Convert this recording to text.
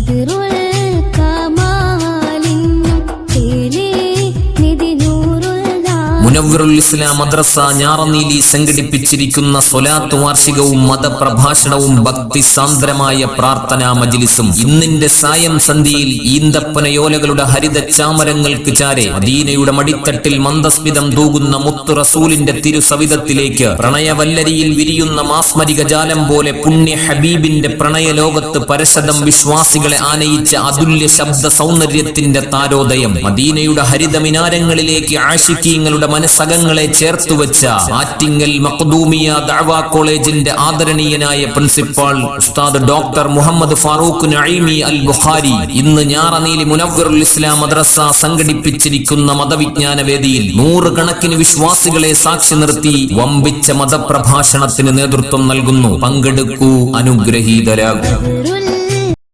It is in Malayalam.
மதுரை മുനവ്വറുൽ ഇസ്ലാം മദ്രസ ഞാറനീലി സംഘടിപ്പിച്ചിരിക്കുന്ന സ്വലാത്ത് വാർഷികവും മതപ്രഭാഷണവും ഭക്തി സാന്ദ്രമായ പ്രാർത്ഥനാ മജിലിസും. ഇന്നിന്റെ സായം സന്ധ്യയിൽ ഈന്തപ്പനയോലകളുടെ ഹരിത ചാമരങ്ങൾക്ക് ചാരെ മദീനയുടെ മടിത്തട്ടിൽ മന്ദസ്മിതം തൂകുന്ന മുത്തു റസൂലിന്റെ തിരുസവിധത്തിലേക്ക് പ്രണയവല്ലരിയിൽ വിരിയുന്ന മാസ്മരിക ജാലം പോലെ പുണ്യ ഹബീബിന്റെ പ്രണയലോകത്ത് പരശതം വിശ്വാസികളെ ആനയിച്ച അതുല്യ ശബ്ദ സൗന്ദര്യത്തിന്റെ താരോദയം മദീനയുടെ ഹരിത മിനാരങ്ങളിലേക്ക് ആഷിക്കീങ്ങളുടെ മനസ്സകങ്ങളെ ചേർത്തുവച്ച ആറ്റിങ്ങൽ മഖദൂമിയ ദഅവാ കോളേജിന്റെ ആദരണീയനായ പ്രിൻസിപ്പാൾ ഉസ്താദ് ഡോക്ടർ മുഹമ്മദ് ഫാറൂഖ് നഈമി അൽ ബുഖാരി ഇന്ന് ഞാറനീലി മുനവ്വറുൽ ഇസ്ലാം മദ്രസ സംഘടിപ്പിച്ചിരിക്കുന്ന മതവിജ്ഞാന വേദിയിൽ നൂറുകണക്കിന് വിശ്വാസികളെ സാക്ഷി നിർത്തി വമ്പിച്ച മതപ്രഭാഷണത്തിന് നേതൃത്വം നൽകുന്നു. പങ്കെടുക്കൂ അനുഗ്രഹീതരാകൂ.